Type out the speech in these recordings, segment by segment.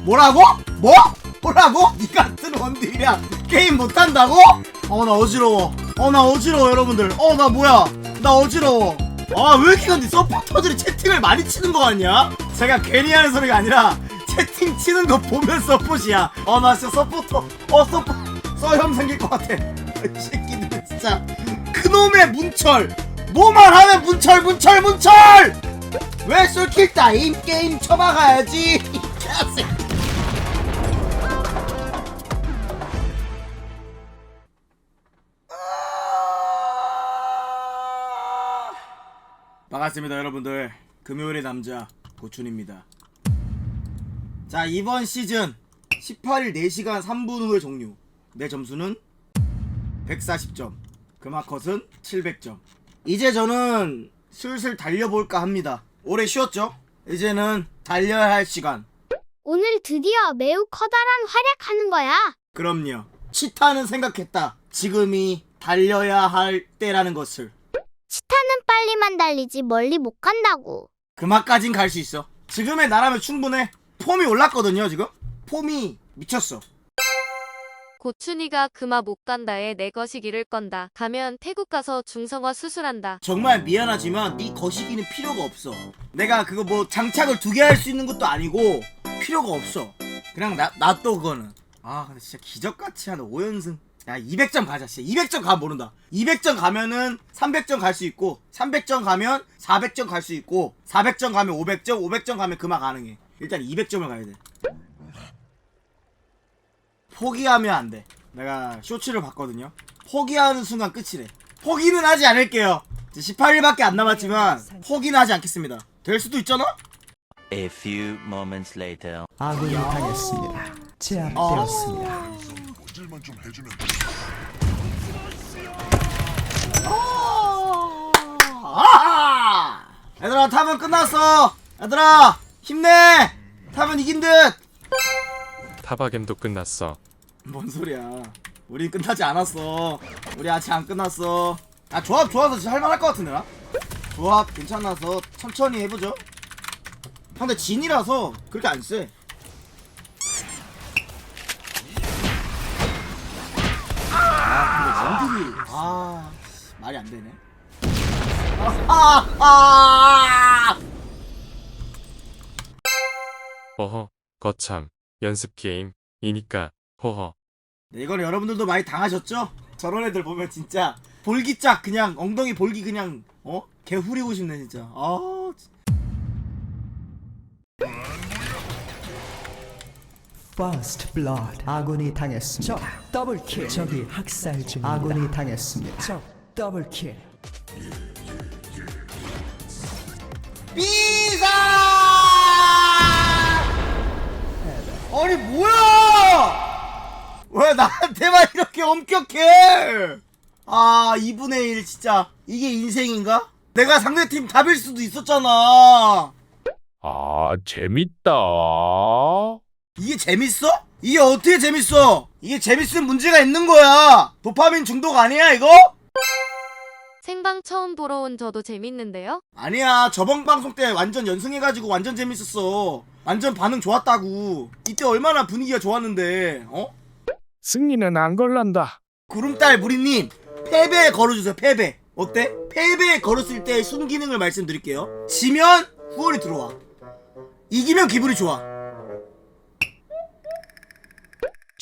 뭐라고? 뭐? 뭐라고? 니 같은 원딜이랑 게임 못한다고? 어 나 어지러워. 어 나 어지러워 여러분들. 어 나 뭐야? 나 어지러워. 아왜 이렇게 근데 서포터들이 채팅을 많이 치는 거 같냐? 제가 괜히 하는 소리가 아니라 채팅 치는 거 보면 서폿이야. 어 나 진짜 서포터 어 서포 써형 생길 것 같아. 이 새끼들 진짜. 그놈의 문철. 뭐만 하면 문철 문철 문철! 왜 솔킬 따임 게임 쳐박아야지 이 개새 반갑습니다 여러분들. 금요일의 남자 고춘입니다. 자 이번 시즌 18일 4시간 3분 후에 종료. 내 점수는 140점 금화컷은 700점. 이제 저는 슬슬 달려볼까 합니다. 오래 쉬었죠? 이제는 달려야 할 시간. 오늘 드디어 매우 커다란 활약하는 거야. 그럼요. 치타는 생각했다. 지금이 달려야 할 때라는 것을 빨리만 달리지 멀리 못 간다고. 그만까진 갈 수 있어 지금의 나라면 충분해 폼이 올랐거든요 지금 폼이 미쳤어 고춘이가 그마 못 간다에 내 거시기를 건다. 가면 태국 가서 중성화 수술한다. 정말 미안하지만 네 거시기는 필요가 없어. 내가 그거 뭐 장착을 두 개 할 수 있는 것도 아니고 필요가 없어. 그냥 나 놔둬 그거는. 아 근데 진짜 기적같이 하는 5연승. 야 200점 가자 진짜 200점 가면 모른다. 200점 가면은 300점 갈 수 있고 300점 가면 400점 갈 수 있고 400점 가면 500점 500점 가면 그만 가능해. 일단 200점을 가야 돼. 포기하면 안 돼. 내가 쇼츠를 봤거든요. 포기하는 순간 끝이래. 포기는 하지 않을게요. 이제 18일밖에 안 남았지만 포기는 하지 않겠습니다. 될 수도 있잖아? A few moments later. 아군이 당했습니다. 제압되었습니다. 아! 얘들아 탑은 끝났어. 얘들아 힘내. 탑은 이긴 듯. 타바겜도 끝났어. 뭔 소리야? 우리 끝나지 않았어. 우리 아직 안 끝났어. 아 조합 좋아서 진짜 할만할 것 같은데 나? 조합 괜찮아서 천천히 해보죠. 근데 진이라서 그렇게 안 세. 아 씨, 말이 안 되네. 아, 아, 어허, 거참. 연습 게임이니까 허허. 네, 이거는 여러분들도 많이 당하셨죠? 저런 애들 보면 진짜 볼기짝 그냥 엉덩이 볼기 그냥 어? 개 후리고 싶네 진짜. 아, First Blood. 아군이 당했습니다. 적 더블킬. 적이 학살 중입니다. 아군이 당했습니다. 적 더블킬. 비상! 아니 뭐야? 왜 나한테만 이렇게 엄격해? 아 2분의 1 진짜 이게 인생인가? 내가 상대팀 답일 수도 있었잖아. 아, 재밌다. 이게 재밌어? 이게 어떻게 재밌어? 이게 재밌으면 문제가 있는 거야. 도파민 중독 아니야 이거? 생방 처음 보러 온 저도 재밌는데요. 아니야 저번 방송 때 완전 연승해가지고 완전 재밌었어. 완전 반응 좋았다고. 이때 얼마나 분위기가 좋았는데 어? 승리는 안 걸란다. 구름달 무리님 패배에 걸어주세요 패배 어때? 패배에 걸었을 때 순기능을 말씀드릴게요 지면 후원이 들어와 이기면 기분이 좋아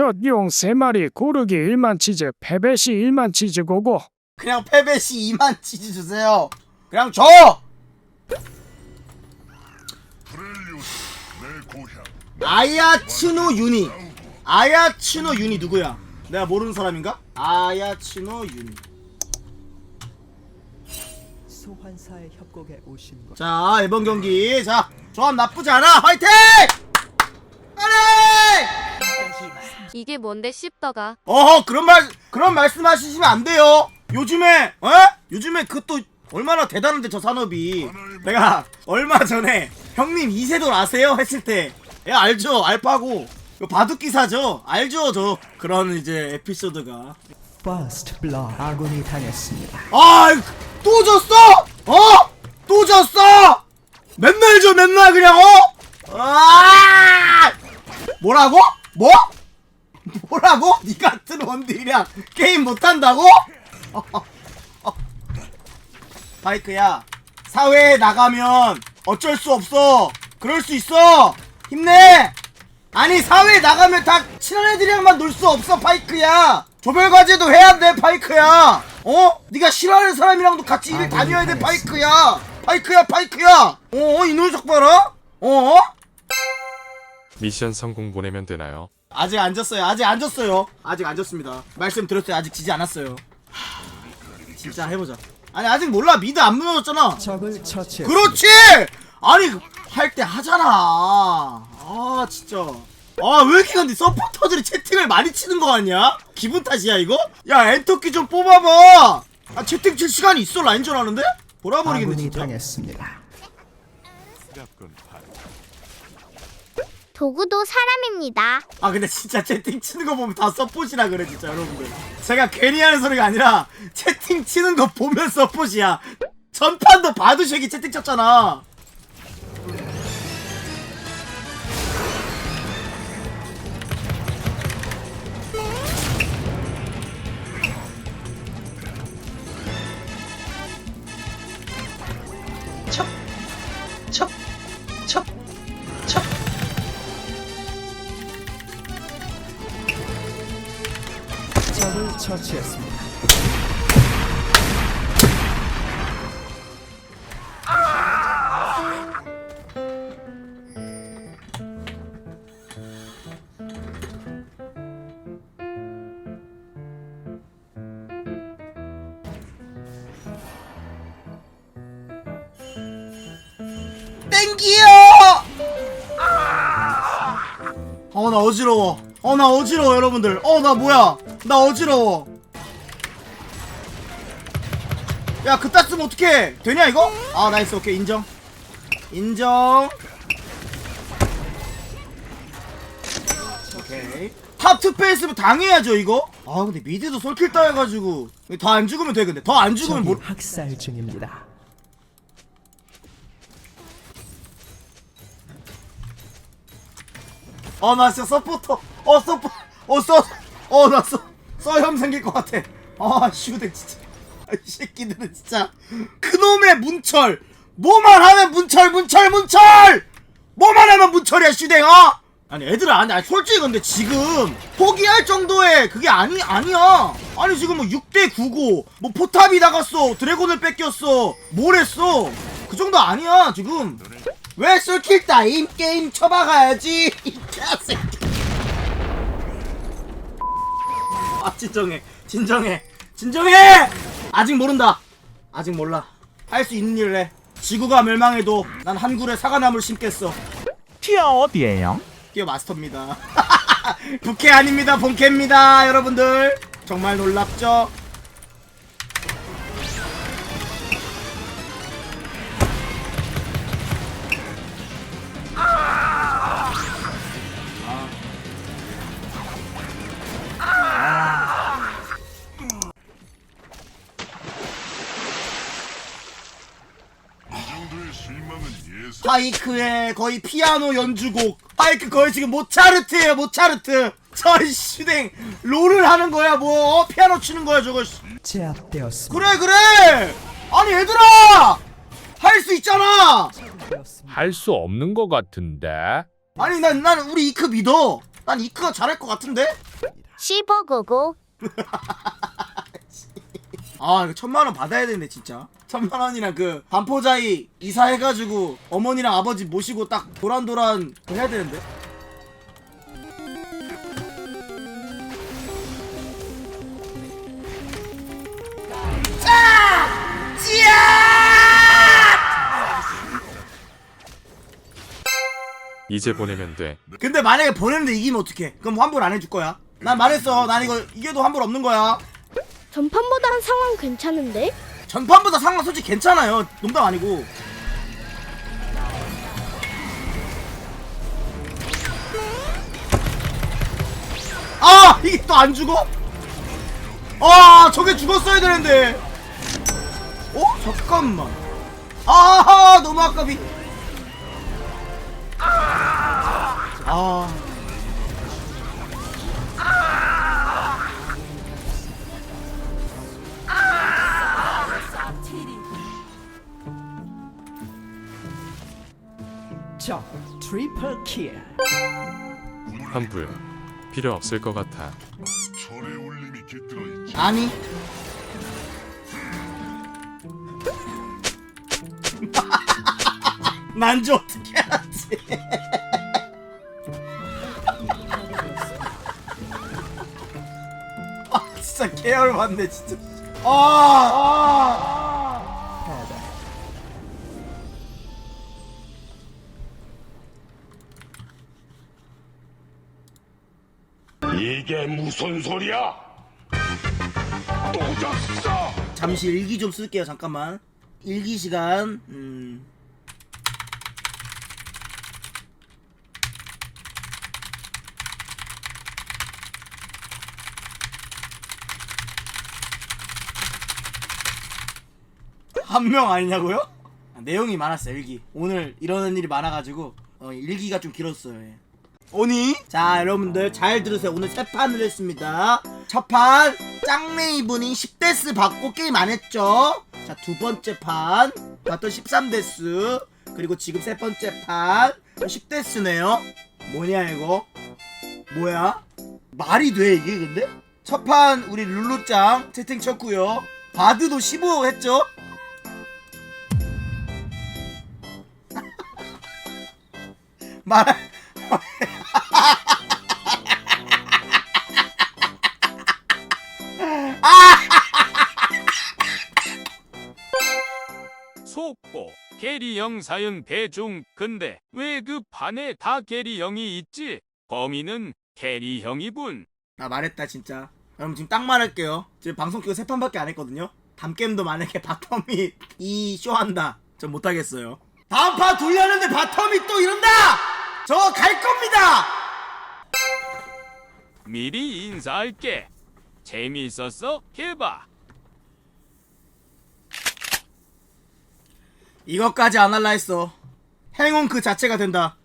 첫용 세 마리 고르기 1만 치즈, 패배시 1만 치즈 고고. 그냥 패배 시 2만 치즈 주세요 그냥 줘 아야츠노 유니 아야츠노 유니 누구야? 내가 모르는 사람인가? 아야츠노 유니 소환사의 협곡에 오신 것. 자 이번 경기 자 조합 나쁘지 않아 화이팅! 화이팅! 이게 뭔데 씹더가. 어허 그런 말 그런 말씀하시면 안 돼요. 요즘에 어? 요즘에 그또 얼마나 대단한데 저 산업이 내가 얼마 전에 형님 이세돌 아세요 했을 때 예, 알죠 알파고 이거 바둑 기사죠 알죠 저 그런 이제 에피소드가 First Blood. 아군이 당했습니다. 아또 졌어 어? 또 졌어 맨날 져 맨날 그냥 어? 아 뭐라고? 뭐? 뭐라고? 니 같은 원딜이랑 게임 못한다고? 바이크야 사회에 나가면 어쩔 수 없어 그럴 수 있어 힘내 아니 사회에 나가면 다 친한 애들이랑만 놀 수 없어 파이크야 조별과제도 해야 돼 파이크야 어? 네가 싫어하는 사람이랑도 같이 일 다녀야 돼 파이크야 파이크야 파이크야 어? 이 녀석 봐라 어? 미션 성공 보내면 되나요? 아직 안 졌어요 아직 안 졌어요 아직 안 졌습니다 말씀드렸어요 아직 지지 않았어요 하, 진짜 해보자 아니 아직 몰라 미드 안 무너졌잖아 적을 처치했습니다. 그렇지! 아니 할 때 하잖아. 아 진짜. 아왜 이렇게 근데 서포터들이 채팅을 많이 치는 거 아니야? 기분 탓이야 이거? 야 엔터키 좀 뽑아봐. 아 채팅 칠 시간이 있어 라인전 하는데? 아군이 진짜. 당했습니다. 도구도 사람입니다. 아 근데 진짜 채팅 치는 거 보면 다 서폿이라 그래 진짜 여러분들. 제가 괜히 하는 소리가 아니라 채팅 치는 거 보면 서폿이야. 전판도 바두쉑이 채팅 쳤잖아. 처치했습니다. 땡기요! 어 나 어지러워 어 나 어지러워 여러분들 어 나 뭐야 나 어지러워 야 그따 쓰면 어떡해 되냐 이거? 아 나이스 오케이 인정 인정 오케이 탑 투페이스면 당해야죠 이거 아 근데 미드도 솔킬 따여가지고 더 안 죽으면 돼 근데 더 안 죽으면 뭐 학살 중입니다. 어, 나 진짜 서포터. 어, 서포. 어, 서. 어, 나. 서혐 생길 것 같아. 아, 슈댕 진짜. 아, 이 새끼들은 진짜. 그놈의 문철. 뭐만 하면 문철, 문철, 문철! 뭐만 하면 문철이야, 슈댕, 어? 아니, 애들아, 아니, 아니, 솔직히 근데 지금 포기할 정도의 그게 아니, 아니야. 아니, 지금 뭐 6대 9고, 뭐 포탑이 나갔어, 드래곤을 뺏겼어, 뭘 했어. 그 정도 아니야, 지금. 왜 솔킬 따임 게임 쳐박아야지 이 개새끼 아 진정해 진정해 진정해 아직 모른다. 아직 몰라. 할 수 있는 일을 해. 지구가 멸망해도 난한 굴에 사과나무를 심겠어. 티어 어디에요? 뛰어 마스터입니다. 부캐 아닙니다. 본캐입니다 여러분들. 정말 놀랍죠 파이크의 거의 피아노 연주곡. 파이크 거의 지금 모차르트예요 모차르트. 저 슈댕 롤을 하는 거야 뭐. 어? 피아노 치는 거야 저거 씨. 제압되었습니다. 그래 그래. 아니 얘들아! 할 수 있잖아! 할수 없는 것 같은데. 아니 난, 난 우리 이크 믿어. 난 이크가 잘할 것 같은데? 씹어고고 아 이거 천만 원 받아야 되는데 진짜 천만 원이랑 그 반포자이 이사해가지고 어머니랑 아버지 모시고 딱 도란도란 해야 되는데 짜! 찌야! 이제 보내면 돼. 근데 만약에 보냈는데 이기면 어떡해 그럼 환불 안 해줄 거야 난 말했어 난 이거 이겨도 환불 없는 거야 전판보다 상황 괜찮은데? 전판보다 상황 솔직히 괜찮아요. 농담 아니고. 아 이게 또 안 죽어? 아 저게 죽었어야 되는데. 어 잠깐만. 아 너무 아깝이. 아 트리플 킬. 환불 필요 없을 것 같아. 아니 난지 어떻게 하지 아 진짜 계열 받네 진짜 아, 아. 이게 무슨 소리야? 또 졌어! 잠시 일기 좀 쓸게요 잠깐만 일기 시간 음 한 명 아니냐고요? 아, 내용이 많았어요 일기 오늘 이러는 일이 많아가지고 어, 일기가 좀 길었어요 예. 오니? 자 여러분들 잘 들으세요. 오늘 세 판을 했습니다. 첫 판 짱레이 분이 10데스 받고 게임 안 했죠? 자 두 번째 판 봤던 13데스 그리고 지금 세 번째 판 10데스네요. 뭐냐 이거? 뭐야? 말이 돼 이게 근데? 첫 판 우리 룰루짱 채팅 쳤고요. 바드도 15 했죠? 말 게리형 사연 대중 근데 왜 그 판에 다 게리형이 있지? 범인은 게리형이군 나 말했다 진짜. 여러분 지금 딱 말할게요. 지금 방송 키고 세 판밖에 안 했거든요. 담게임도 만약에 바텀이 이 쇼한다. 전 못하겠어요. 다음 판 돌렸는데 바텀이 또 이런다! 저 갈 겁니다! 미리 인사할게. 재미있었어? 해봐 이것까지 안 할라 했어. 행운 그 자체가 된다.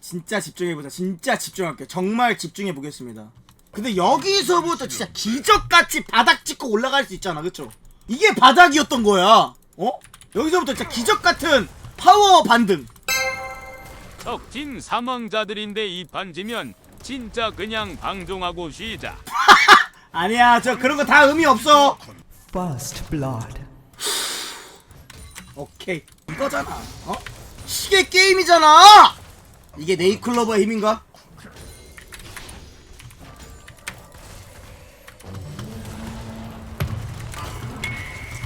진짜 집중해보자. 진짜 집중할게. 정말 집중해보겠습니다. 근데 여기서부터 진짜 기적같이 바닥 찍고 올라갈 수 있잖아. 그쵸? 이게 바닥이었던 거야. 어? 여기서부터 진짜 기적같은 파워 반등. 적진 사망자들인데 이 판지면 진짜 그냥 방종하고 쉬자. 아니야. 저 그런 거 다 의미 없어. First blood. 오케이 이거잖아 어? 시계 게임이잖아 이게 네이클로버의 힘인가?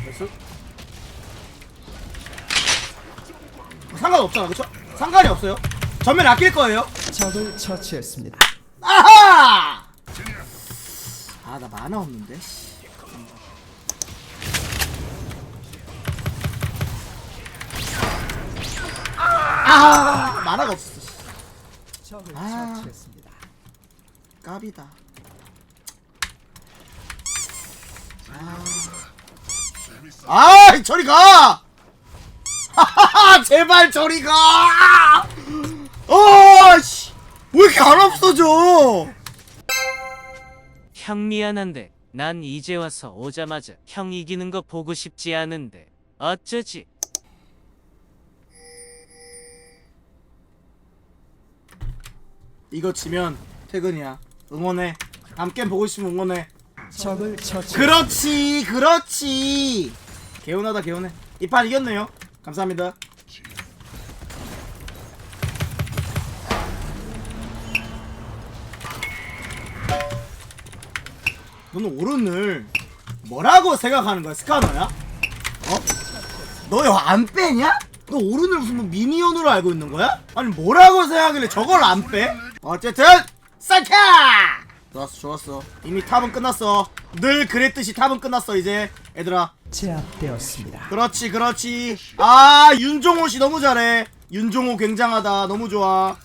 됐어? 상관없잖아 그쵸? 상관이 없어요 전면 아낄 거예요 적을 처치했습니다. 아하! 아 나 만화 없는데 아 만화가 없어 씨. 적을 아. 처치했습니다. 까비다 아, 아 저리 가 하하하 제발 저리 가 어씨 왜 이렇게 안 없어져 형 미안한데 난 이제 와서 오자마자 형 이기는 거 보고 싶지 않은데 어쩌지? 이거 지면 퇴근이야. 응원해. 다음 게임 보고 싶으면 응원해. 적을 처치. 그렇지, 그렇지. 개운하다, 개운해. 이 판 이겼네요. 감사합니다. 너는 오른을 뭐라고 생각하는 거야, 스카너야? 어? 너 안 빼냐? 너 오른을 무슨 뭐 미니언으로 알고 있는 거야? 아니 뭐라고 생각하길래 저걸 안 빼? 어쨌든 쌀카! 좋았어 좋았어. 이미 탑은 끝났어. 늘 그랬듯이 탑은 끝났어 이제. 얘들아. 제압되었습니다. 그렇지 그렇지. 아 윤종호 씨 너무 잘해. 윤종호 굉장하다. 너무 좋아.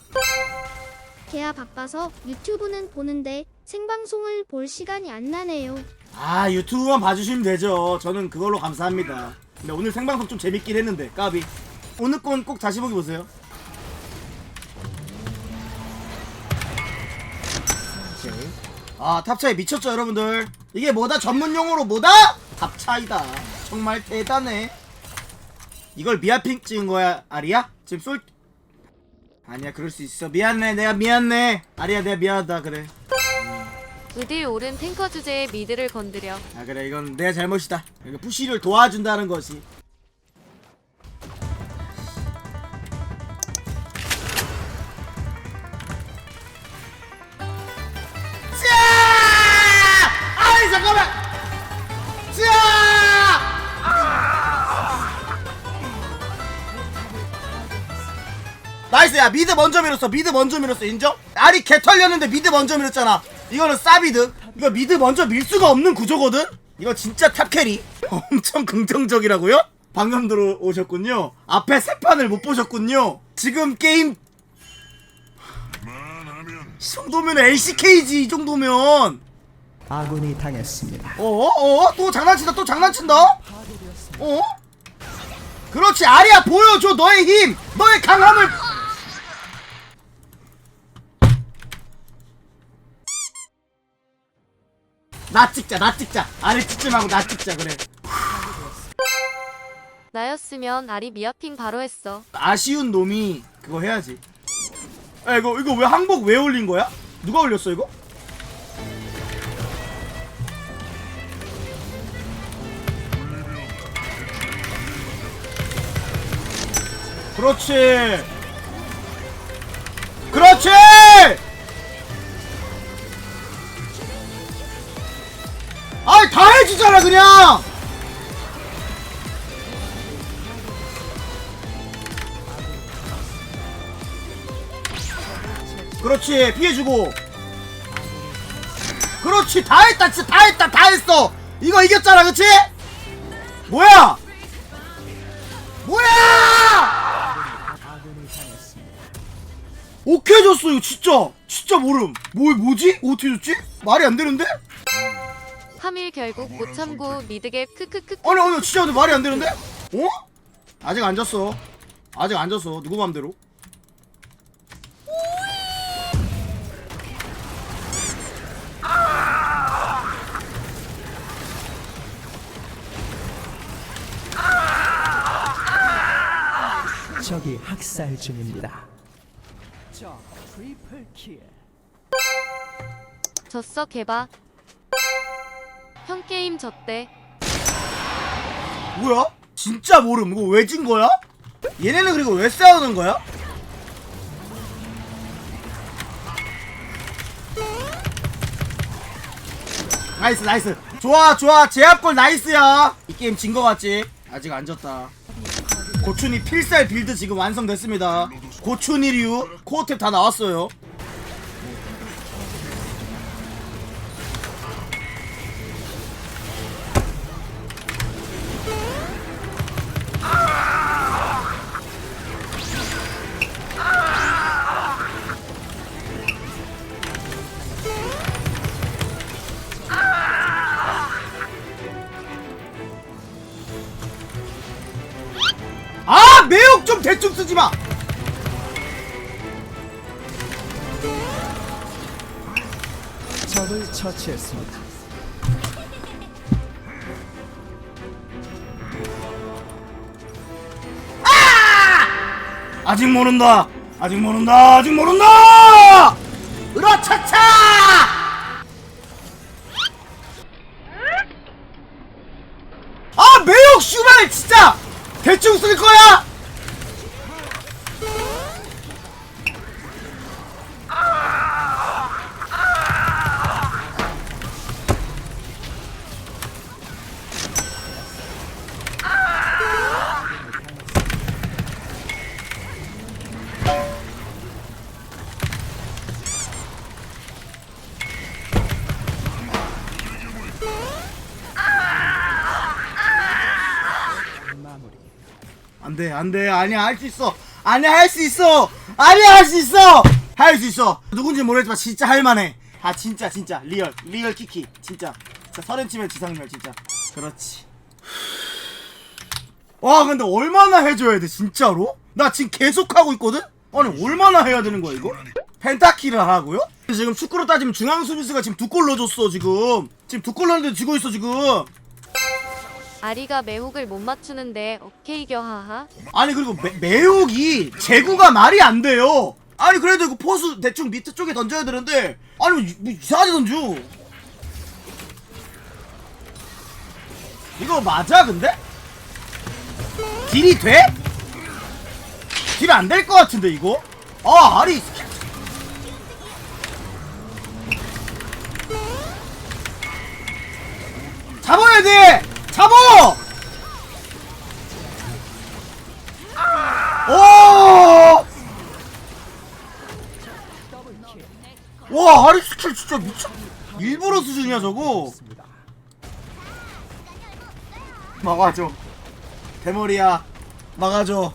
걔야 바빠서 유튜브는 보는데 생방송을 볼 시간이 안 나네요. 아 유튜브만 봐주시면 되죠. 저는 그걸로 감사합니다. 근데 오늘 생방송 좀 재밌긴 했는데 까비 오늘 건 꼭 다시 보기 보세요. 아 탑차이 미쳤죠 여러분들? 이게 뭐다? 전문 용어로 뭐다? 탑차이다. 정말 대단해. 이걸 미아핑 찍은 거야 아리야? 지금 쏠 아니야 그럴 수 있어. 미안해 내가 미안해. 아리야 내가 미안하다. 그래. 의딜 오른 탱커 주제에 미드를 건드려. 아 그래. 이건 내 잘못이다. 이거 푸시를 도와준다는 것이 나이스 야 미드 먼저 밀었어 미드 먼저 밀었어 인정? 알이 개 털렸는데 미드 먼저 밀었잖아 이거는 싸비드 이거 미드 먼저 밀 수가 없는 구조거든? 이거 진짜 탑캐리 엄청 긍정적이라고요? 방금 들어오셨군요 앞에 세 판을 못 보셨군요 지금 게임 이 정도면 LCK지 이 정도면 아군이 당했습니다. 어어어 또 장난친다 또 장난친다 어? 그렇지 아리야 보여줘 너의 힘 너의 강함을 나 찍자 나 찍자 아리 찍지 말고 나 찍자 그래 나였으면 아리 미아핑 바로 했어. 아쉬운 놈이 그거 해야지 야 이거 이거 왜 항복 왜 올린 거야? 누가 올렸어 이거? 그렇지 그렇지 다 해주잖아 그냥 그렇지 피해주고 그렇지 다 했다 진짜 다 했다 다 했어 이거 이겼잖아 그치? 뭐야 뭐야 오케이 줬어 이거 진짜 진짜 모름 뭐 뭐지? 어떻게 줬지? 말이 안 되는데? 3일 결국 못 참고 미드갭 크크크 아니 아니 진짜 근데 말이 안 되는데? 어? 아직 안 졌어 아직 안 졌어 누구 맘대로 적이 학살 중입니다. 적 트리플 킬. 졌어 개봐. 형 게임 졌대. 뭐야? 진짜 모름. 이거 왜 진 거야? 얘네는 그리고 왜 싸우는 거야? 나이스 나이스 좋아 좋아 제압골 나이스야 이 게임 진 거 같지? 아직 안 졌다 고춘이 필살 빌드 지금 완성됐습니다 고춘이류 코어탭 다 나왔어요 대충 쓰지 마. 적을 처치했습니다. 아직 모른다. 아직 모른다. 아직 모른다. 으라차차. 아 매혹 슈발 진짜 대충 쓸 거야. 안돼. 아니야 할 수 있어. 아니야 할 수 있어. 아니야 할 수 있어. 할 수 있어. 누군지 모르겠지만 진짜 할만해. 아 진짜 진짜. 리얼. 리얼 키키. 진짜. 진짜 서른 치면 지상렬 진짜. 그렇지. 와 근데 얼마나 해줘야 돼 진짜로? 나 지금 계속 하고 있거든? 아니 얼마나 해야 되는 거야 이거? 펜타키를 하라고요? 지금 축구로 따지면 중앙 수비수가 지금 두 골 넣어줬어 지금. 지금 두 골 넣었는데 지고 있어 지금 아리가 매혹을 못 맞추는데 오케이 겨하하. 아니 그리고 매, 매혹이 재구가 말이 안 돼요. 아니 그래도 이거 포수 대충 밑에 쪽에 던져야 되는데 아니 뭐, 이- 뭐 이상하게 던져. 이거 맞아 근데? 딜이 돼? 딜 안 될 것 같은데 이거? 아 아리 잡아야 돼! 잡어! 오! 와, 아리 스킬 진짜 미쳐. 일부러 수준이야, 저거. 막아줘. 대머리야. 막아줘.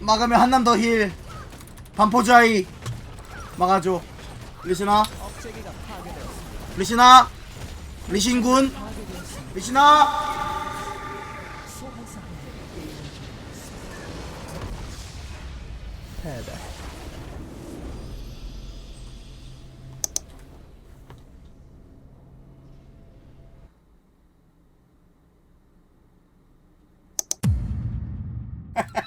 막으면 한남 더 힐. 반포자이. 막아줘. 리시나. 리시나. 리신군. 道のハハハ